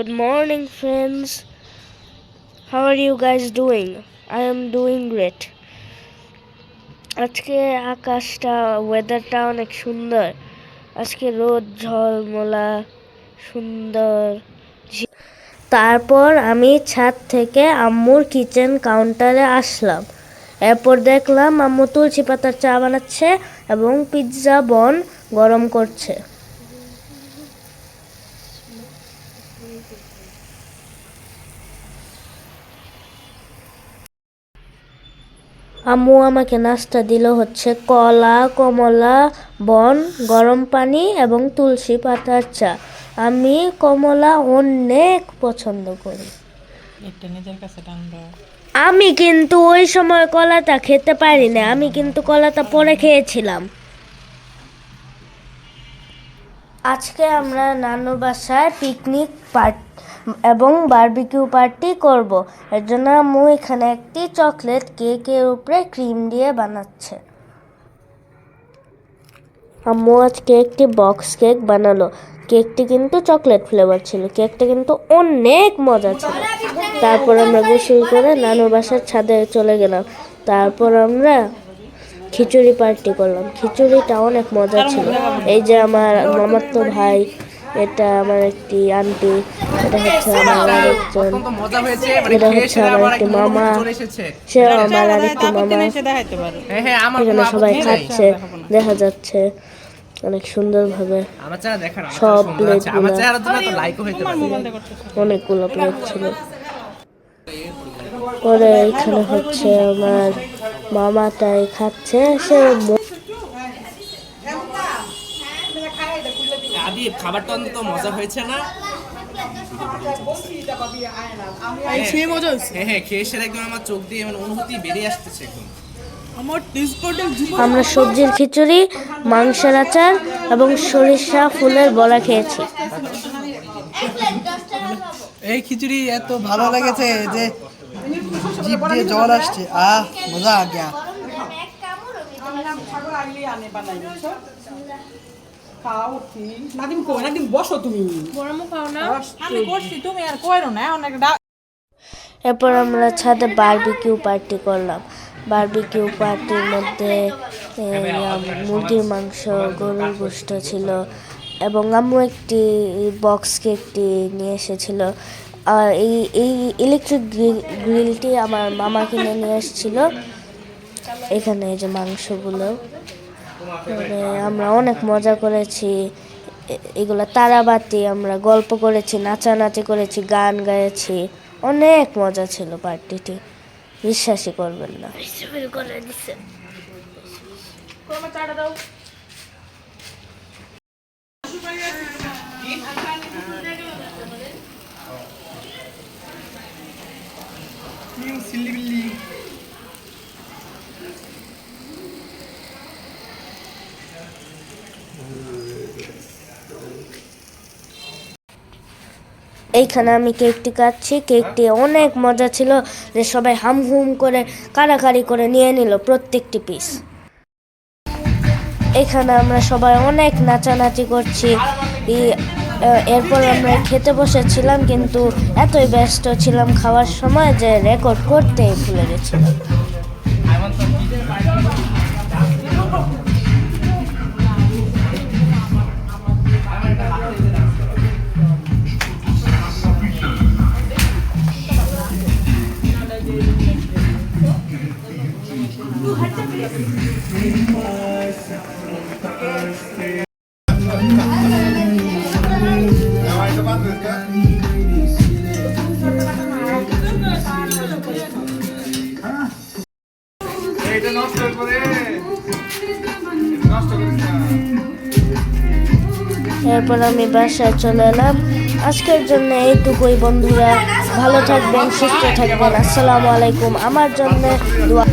Good morning, friends. How are you guys doing? I am doing great. আজকে আকাশটা ওয়েদারটা অনেক সুন্দর আজকে রোদ ঝলমলা সুন্দর তারপর আমি ছাদ থেকে আম্মুর কিচেন কাউন্টারে আসলাম এরপর দেখলাম আম্মু তুলসী পাতার চা বানাচ্ছে এবং পিৎজা বন গরম করছে আম্মু আমাকে নাস্তা দিল হচ্ছে কলা কমলা বন গরম পানি এবং তুলসী পাতার চা। আমি কমলা অনেক পছন্দ করি। একটা নিজের কাছে আমি কিন্তু ওই সময় কলাটা খেতে পারি না আমি কিন্তু কলাটা পরে খেয়েছিলাম। আজকে আমরা নানু বাসায় পিকনিক পার্টি এবং বারবিকিউ পার্টি করব। এর জন্য আম্মু এখানে একটি চকলেট কেকের উপরে ক্রিম দিয়ে বানাচ্ছে। আম্মু আজকে একটি বক্স কেক বানালো। কেকটি কিন্তু চকলেট ফ্লেভার ছিল। কেকটা কিন্তু অনেক মজা ছিল। তারপর আমরা গোসল করে নানুর বাসার ছাদে চলে গেলাম। তারপর আমরা খিচুড়ি পার্টি করলাম। খিচুড়িটা অনেক মজা ছিল। এই যে আমার মামাতো ভাই এটা আমার একটি আন্টি এটা হচ্ছে আমার আরেকজন এটা হচ্ছে আমার একটি মামা সে আমার আরেকটি মামা। হ্যাঁ হ্যাঁ এখানে সবাই খাচ্ছে দেখা যাচ্ছে অনেক সুন্দরভাবে। সব সুন্দর মোবাইল দিয়ে করতেছে অনেকগুলো প্লেট ছিল। পরে এখানে হচ্ছে আমার মামাটাই খাচ্ছে সে আদি খাবারটা অন্তত মজা হয়েছে না? আমরা সবজির খিচুড়ি মাংসের আচার এবং সরিষা ফুলের বলা খেয়েছি। এই খিচুড়ি এত ভালো লেগেছে যে জিভ দিয়ে জল আসছে। আহ মজা আ গয়া। নাদিম কো নাদিম বসো তুমি আমি করছি তুমি। আর কইরো না। অনেক এরপর আমরা ছাদে বারবিকিউ পার্টি করলাম। বারবিকিউ পার্টির মধ্যে মুরগির মাংস গরুর গোস্ত ছিল। এবং আম্মু একটি বক্স কেকটি নিয়ে এসেছিল। এই এই ইলেকট্রিক গ্রিলটি আমার মামা কিনে নিয়ে এসেছিল। এখানে যে মাংসগুলো। পরে আমরা অনেক মজা করেছি। এগুলো তারাবাতি আমরা গল্প করেছি, নাচানাচি করেছি, গান গাইছি অনেক মজা ছিল পার্টিটি। বিশ্বাসই করবেন না। এইখানে আমি কেকটি কাটছি কেকটি অনেক মজা ছিল যে সবাই হাম হুম করে কাড়াকাড়ি করে নিয়ে নিল প্রত্যেকটি পিস এখানে আমরা সবাই অনেক নাচানাচি করছি। এরপর আমরা খেতে বসেছিলাম, কিন্তু এতই ব্যস্ত ছিলাম খাওয়ার সময় যে রেকর্ড করতেই ভুলে গেছিলাম। এরপর আমি বাসায় চলে এলাম। আজকের জন্য এইটুকুই বন্ধুরা। ভালো থাকবেন সুস্থ থাকবেন। আসসালামু আলাইকুম। আমার জন্য দোয়া